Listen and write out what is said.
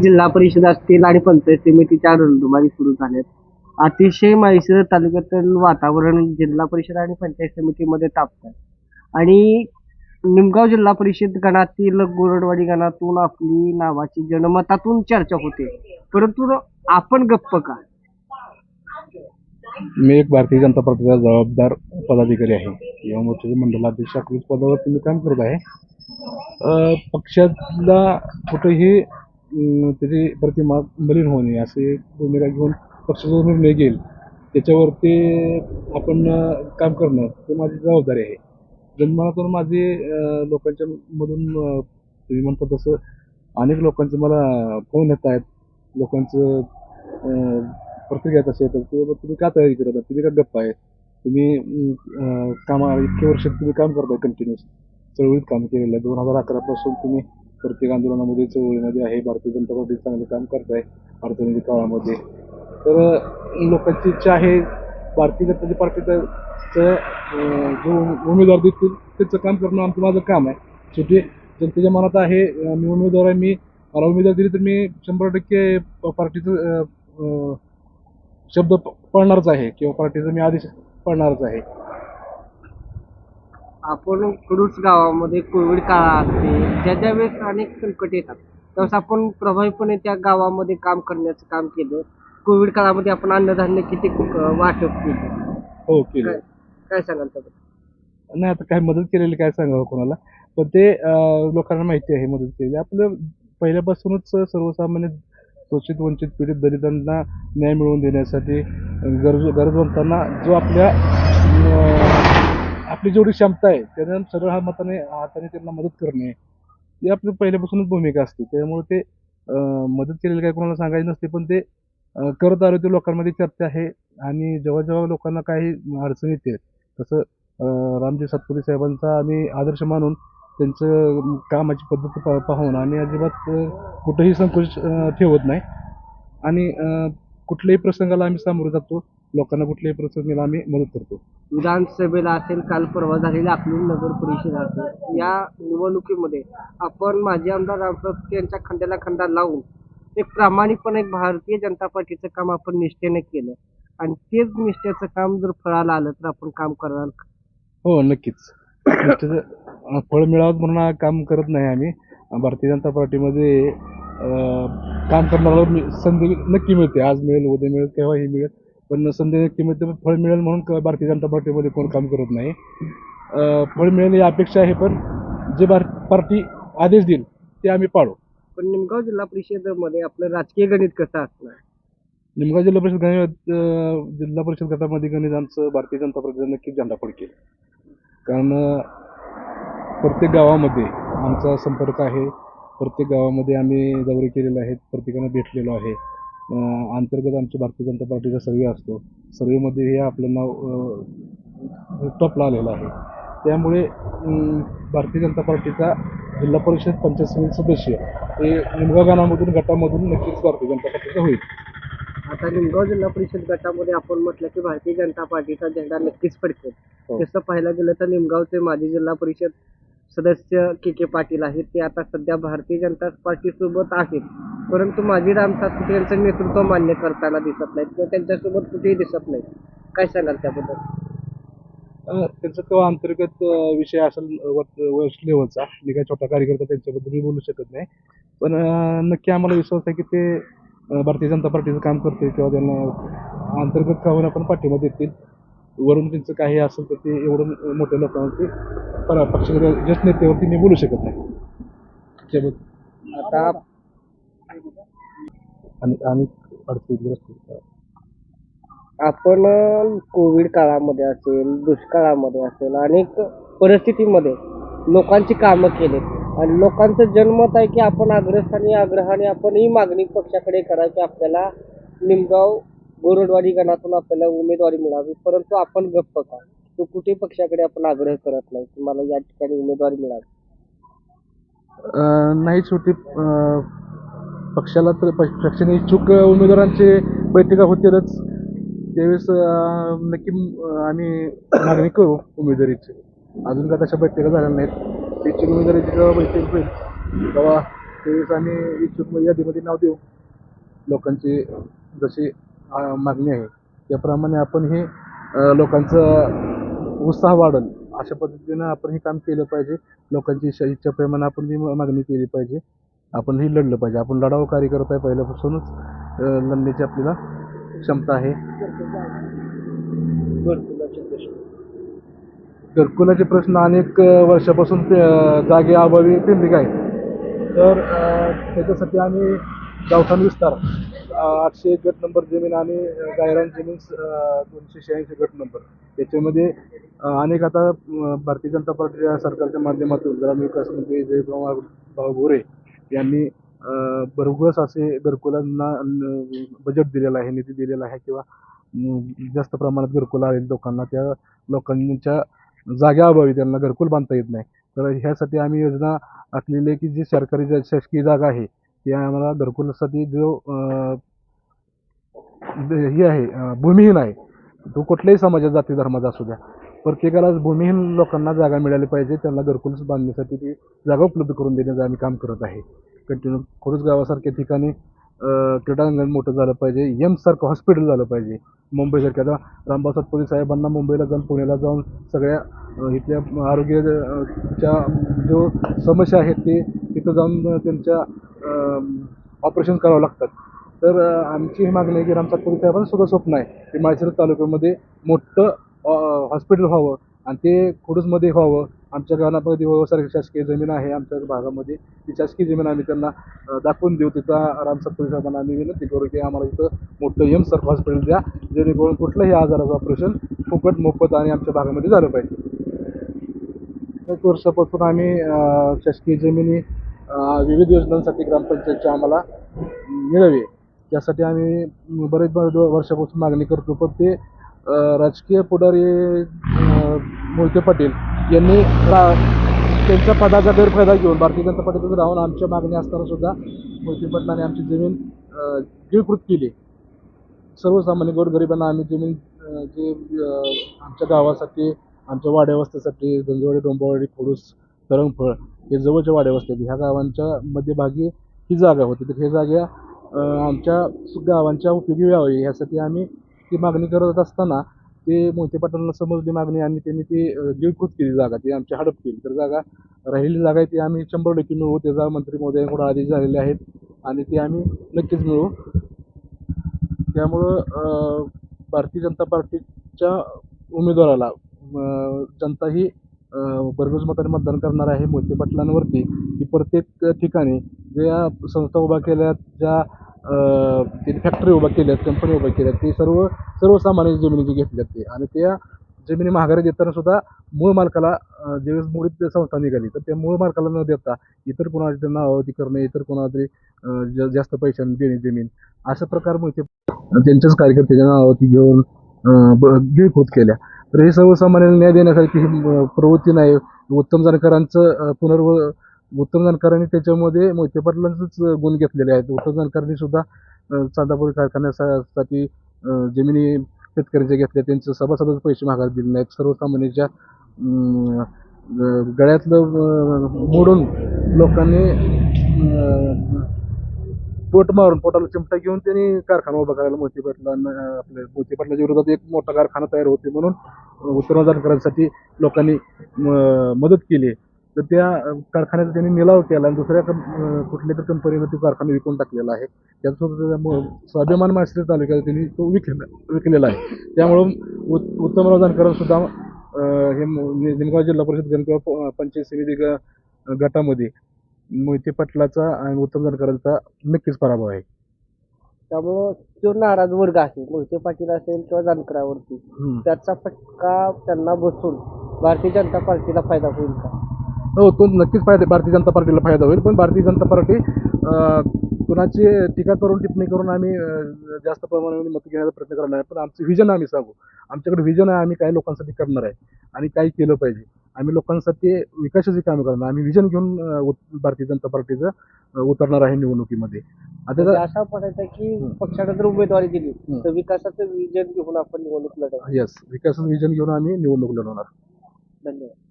जिल्हा परिषद असतील आणि पंचायत समितीच्या रणधुमारी सुरू झाल्यात अतिशय म्हैसर तालुक्यातील वातावरण जिल्हा परिषद आणि पंचायत समितीमध्ये तापत आणि निमगाव जिल्हा परिषद गणातील गोरडवाडी गणातून आपली नावाची जनमतातून चर्चा होते. परंतु आपण गप्प का? मी एक भारतीय जनता पक्षाचा जबाबदार पदाधिकारी आहे. या मोर्चाचे मंडलाध्यक्ष पदावर तुम्ही काम करत आहे. पक्षाला कुठेही त्याची प्रतिमा मलिन होणे असे भूमिका घेऊन पक्ष जो निर्णय घेईल त्याच्यावरती आपण काम करणं हे माझी जबाबदारी आहे. जन्मानातून माझे लोकांच्या मधून तुम्ही म्हणता तसं अनेक लोकांचं मला फोन येत आहेत. लोकांचं प्रतिक्रिया तसे येतात किंवा तुम्ही का तयारी करत आहात? तुम्ही का गप्प आहे तुम्ही कामा इतके वर्ष तुम्ही काम करताय कंटिन्युअस चळवळीत काम केलेलं आहे. दोन हजार अकरापासून तुम्ही प्रत्येक आंदोलनामध्ये चळवळीमध्ये आहे. भारतीय जनता पार्टी चांगलं काम करत आहे अडचणीच्या काळामध्ये. तर लोकांची इच्छा आहे भारतीय जनता पार्टीचं जो उमेदवार देतील त्याचं काम करणं आमचं माझं काम आहे. शेवटी जनतेच्या मनात आहे मी उमेदवार आहे मी मला उमेदवार दिली तर मी शंभर टक्के पार्टीचं शब्द प- आहे किंवा पार्टीचा मी आदेश पडणारच आहे. आपण कुरुस गावामध्ये कोविड काळ असते. ज्या ज्या वेळेस अनेक संकट येतात त्यावेळेस आपण प्रभावीपणे त्या गावामध्ये काम करण्याचं काम केलं. कोविड काळामध्ये आपण अन्नधान्य किती अं, वाटप केलं. हो केलं. काय काय सांगाल त्याबद्दल? नाही आता काय मदत केलेली काय सांगावं कोणाला? पण ते अं, लोकांना माहिती आहे मदत केलेली. आपलं पहिल्यापासूनच सर्वसामान्य शोषित वंचित पीडित दलितांना न्याय मिळवून देण्यासाठी गरजू गरजवंतांना जो आपल्या अं, आपली जेवढी क्षमता आहे त्यांना सरळ हा मताने हाताने त्यांना मदत करणे ही आपली पहिल्यापासूनच भूमिका असते. त्यामुळे ते अं, मदत केलेली काय कोणाला सांगायची नसते पण ते अं, करत आलो ते लोकांमध्ये चर्चा आहे आणि जेव्हा जेव्हा लोकांना काही अडचण येते तसं अं, रामजी सातपुते साहेबांचा आम्ही आदर्श मानून त्यांचं कामाची पद्धत पा पाहून आणि अजिबात अं, कुठंही संकोच अं, ठेवत नाही. आणि अं, कुठल्याही प्रसंगाला आम्ही सामोरं जातो. लोकांना कुठल्याही प्रसंगाला आम्ही मदत करतो. विधानसभेला असेल काल परवा झालेल्या अकलूज नगर परिषद असेल या निवडणुकीमध्ये आपण माजी आमदार रामप्रत यांच्या खंड्याला खंडा लावून एक प्रामाणिकपणे एक भारतीय जनता पार्टीचं काम आपण निष्ठेने केलं. आणि तेच निष्ठेचं काम जर फळाला आलं तर आपण काम करणार हो नक्कीच. अं, फळ मिळावं म्हणून हा काम करत नाही आम्ही. भारतीय जनता पार्टीमध्ये अं, काम करणारा मी- संधी नक्की मिळते. आज मिळेल उद्या मिळेल केव्हाही मिळेल. पण संधी पण फळ मिळेल म्हणून भारतीय जनता पार्टीमध्ये कोण काम करत नाही. फळ मिळेल ही अपेक्षा आहे पण जे भार पार्टी आदेश देईल ते आम्ही पाळू. पण निमगाव जिल्हा परिषदेमध्ये आपलं राजकीय गणित कसं असणार? निमगाव जिल्हा परिषद गणित जिल्हा परिषद गटामध्ये गणित आमचं भारतीय जनता पार्टीचा नक्कीच झेंडा फडकेल कारण प्रत्येक गावामध्ये आमचा संपर्क आहे. प्रत्येक गावामध्ये आम्ही दौरे केलेले आहेत. प्रत्येकानं भेटलेलो आहे. अंतर्गत आमच्या भारतीय जनता पार्टीचा सर्वे असतो. सर्वेमध्ये हे आपलं नाव टॉपला आलेलं आहे. त्यामुळे भारतीय जनता पार्टीचा जिल्हा परिषद पंचायत समिती सदस्य हे निमगाव गावामधून गटामधून नक्कीच भारतीय जनता पार्टीचा होईल. आता निमगाव जिल्हा परिषद गटामध्ये आपण म्हटलं की भारतीय जनता पार्टीचा झेंडा नक्कीच फडकेल. हो. तसं पाहायला गेलं तर निमगावचे माजी जिल्हा परिषद सदस्य के के पाटील आहेत. ते आता सध्या भारतीय जनता पार्टी सोबत आहेत. परंतु माजी राम सातपुते यांचं नेतृत्व मान्य करताना दिसत नाहीत किंवा त्यांच्यासोबत कुठेही दिसत नाही काय सांगाल त्याबद्दल? त्यांचा तो अंतर्गत विषय असेल वर्ष लेवलचा. मी काय छोटा कार्यकर्ता त्यांच्याबद्दल मी बोलू शकत नाही. पण नक्की आम्हाला विश्वास आहे की ते भारतीय जनता पार्टीचं काम करते किंवा त्यांना अंतर्गत का होईना पण पाठिंबा देतील. वरून त्यांचं काही असेल तर ते एवढं मोठ्या लोकांवरती पर पक्षाच्या ज्येष्ठ नेत्यावरती मी बोलू शकत नाही. त्याबद्दल. आता आणि आणि अडचणीग्रस्त आपण कोविड काळामध्ये असेल दुष्काळामध्ये असेल अनेक परिस्थितीमध्ये लोकांची कामं केलीत आणि लोकांचं जनमत आहे की आपण अग्रस्थानी आग्रहाने आपण ही मागणी पक्षाकडे करा की आपल्याला निमगाव गोरडवाडी गणातून आपल्याला उमेदवारी मिळावी. परंतु आपण गप्प का? तो कुठे पक्षाकडे आपण आग्रह करत नाही की मला या ठिकाणी उमेदवारी मिळावी? नाही अं, पक्षाला तर प- पक्षाने इच्छुक उमेदवारांचे बैठका होतीलच. त्यावेळेस नक्की आम्ही मागणी करू उमेदवारीची. अजून का तशा बैठका झाल्या नाहीत. इच्छुक उमेदवारीची जेव्हा बैठक होईल तेव्हा त्यावेळेस आम्ही इच्छुक यादीमध्ये नाव देऊ. लोकांची जशी मागणी आहे. त्याप्रमाणे आपण हे लोकांचा उत्साह वाढेल. अशा पद्धतीनं आपण हे काम केलं पाहिजे. लोकांची इच्छा इच्छाप्रमाणे आपण ही मागणी केली पाहिजे. आपणही लढलं पाहिजे. आपण लढाऊ कार्य करत आहे पहिल्यापासूनच. लढण्याची आपल्याला क्षमता आहे. घरकुलाचे प्रश्न प्रश्न अनेक वर्षापासून ते, जागे अभावी पेंडिंग आहे तर त्याच्यासाठी आम्ही गावठाण विस्तार आठशे एक गट नंबर जमीन आणि गायरान जमीन दोनशे शहाऐंशी गट नंबर. त्याच्यामध्ये अनेक आता भारतीय जनता पार्टीच्या सरकारच्या माध्यमातून ग्रामविकास मंत्री जयकुमार भाऊ गोरे यांनी भरघोस असे घरकुलांना बजेट दिलेलं आहे निधी दिलेला आहे किंवा जास्त प्रमाणात घरकुल आलेल्या लोकांना त्या लोकांच्या जाग्याअभावी त्यांना घरकुल बांधता येत नाही. तर ह्यासाठी आम्ही योजना आखलेली आहे की जी सरकारी जा- शासकीय जागा आहे ती आम्हाला घरकुलासाठी जो हे आहे भूमिहीन आहे तो कुठल्याही समाजात जाती धर्माचा असू द्या. प्रत्येकालाच भूमिहीन लोकांना जागा मिळाली पाहिजे. त्यांना घरकुल बांधण्यासाठी ती जागा उपलब्ध करून देण्याचं आम्ही काम करत आहे. कंटिन्यू खोडूस गावासारख्या ठिकाणी क्रीडांगण मोठं झालं पाहिजे. एम्ससारखं हॉस्पिटल झालं पाहिजे. मुंबईसारख्या आता रामभाऊ सातपुते साहेबांना मुंबईला जाऊन पुण्याला जाऊन सगळ्या इथल्या आरोग्याच्या जो समस्या आहेत ते तिथं जाऊन त्यांच्या ऑपरेशन करावं लागतात. तर आमची ही मागणी आहे की रामसातपुरी साहेबांना सुद्धा स्वप्न आहे की माळशिरस तालुक्यामध्ये मोठं हॉस्पिटल व्हावं आणि ते खोडूसमध्ये व्हावं. आमच्या गावामध्ये व्हावं शासकीय जमीन आहे आमच्या भागामध्ये. ती शासकीय जमीन आम्ही त्यांना दाखवून देऊ तिथं. आराम सातपुते साहेबांना आम्ही विनंती करू की आम्हाला इथं मोठं एम्ससारखं हॉस्पिटल द्या जेणेकरून कुठलंही आजाराचं ऑपरेशन फुकट मोफत आणि आमच्या भागामध्ये झालं पाहिजे. एक वर्षापासून आम्ही शासकीय जमिनी विविध योजनांसाठी ग्रामपंचायतच्या आम्हाला मिळावी. यासाठी आम्ही बरेच ब- वर्षापासून मागणी करतो पण ते राजकीय पुढारी अ, मोहिते पाटील यांनी त्यांच्या पदाचा गैरफायदा घेऊन भारतीय जनता पार्टीतून राहून आमच्या मागणी असताना सुद्धा मोहिते पाटलांनी आमची जमीन अ, गिळकृत केली. सर्वसामान्य गोरगरिबांना आम्ही जमीन जे आमच्या गावासाठी आमच्या वाड्यावस्थेसाठी गंजवाडी डोंबावाडी खोडूस तरंगफळ हे जवळच्या वाड्यावस्त्या आहेत. ह्या गावांच्या मध्यभागी ही जागा होती. तर हे जागा आमच्या गावांच्या उपयोगी व्हावी ह्यासाठी आम्ही ती मागणी करत असताना ते मोहिते पाटलांना समजली मागणी आणि त्यांनी ती अ, केली जागा ती आमची हडप केली. तर जागा राहिलेली जागा आहे ती आम्ही शंभर टक्के मिळवू. त्याचा मंत्री महोदयांकडून आदेश झालेले आहेत आणि ती आम्ही नक्कीच मिळवू. त्यामुळं भारतीय जनता पार्टीच्या उमेदवाराला जनता ही भरघोस मताने मतदान करणार आहे. मोहिते पाटलांवरती की प्रत्येक ठिकाणी ज्या संस्था उभा केल्या ज्या त्यांनी फॅक्टरी उभा केल्यात कंपनी उभा केल्यात ते सर्व सर्वसामान्य जमिनी घेतल्या घेतल्यात ते. आणि त्या जमिनी महागारी देताना सुद्धा मूळ मालकाला ज्यावेळेस मोडीत संस्था निघाली तर त्या मूळ मालकाला न देता इतर कोणाची त्यांना नावावती करणे इतर कोणाला तरी जा- जास्त पैशाने देणे जमीन अशा प्रकार मोहिते त्यांच्याच कार्यकर्त्याच्या नावावरती घेऊन गिळखोत केल्या. तर हे सर्वसामान्यांना न्याय देण्यासाठी ही, प्रवृत्ती नाही. उत्तम जानकरांचं पुनर्व उत्तम जानकरांनी त्याच्यामध्ये मोहिते पाटलांचंच गुण घेतलेले आहेत. उत्तम जानकरांनी सुद्धा चांदापूर कारखान्यासाठी जमिनी शेतकऱ्यांच्या घेतल्या त्यांचं सभासदच पैसे मागायला दिले नाहीत. सर्वसामान्यांच्या गळ्यातलं मोडून लोकांनी पोट मारून पोटाला चिमटा घेऊन त्यांनी कारखाना उभा करायला मोती पाटलांना आपल्या मोती पाटलाच्या विरोधात एक मोठा कारखाना तयार होते म्हणून उत्तम करण्यासाठी लोकांनी म- मदत केली. तर त्या कारखान्याचा त्यांनी निलाव केला आणि दुसऱ्या कुठल्या तरी कंपनीनं तो कारखाना विकून टाकलेला आहे. त्याचसोबत स्वाभिमान माश्री तालुक्यात त्यांनी तो विकलेला विकलेला आहे. त्यामुळं उत उत्तमराव जानकरांना सुद्धा अं, हे निमगाव जिल्हा परिषद किंवा पंचायत समिती गटामध्ये मोहिते पाटलाचा आणि उत्तम जानकरांचा नक्कीच पराभव आहे. त्यामुळं जो नाराज वर्ग आहे मोहिते पाटील असेल किंवा जानकरावरती. त्याचा फटका त्यांना बसून भारतीय जनता पार्टीला फायदा होईल का? हो तो नक्कीच फायदा भारतीय जनता पार्टीला फायदा होईल. पण भारतीय जनता पार्टी कुणाची टीका करून टिप्पणी करून आम्ही जास्त प्रमाणामध्ये मत घेण्याचा प्रयत्न करणार आहे पण आमचं व्हिजन आम्ही सांगू. आमच्याकडे व्हिजन आहे आम्ही काही लोकांसाठी करणार आहे. आणि काही केलं पाहिजे. आम्ही लोकांसाठी विकासाची कामं करणार. आम्ही व्हिजन घेऊन भारतीय जनता पार्टीचं उतरणार आहे निवडणुकीमध्ये. आता म्हणजे तर- असा म्हणायचं की. पक्षाने जर उमेदवारी दिली. तर विकासाचं विजन घेऊन आपण निवडणूक लढवू. येस विकासाचं व्हिजन घेऊन आम्ही निवडणूक लढवणार. धन्यवाद.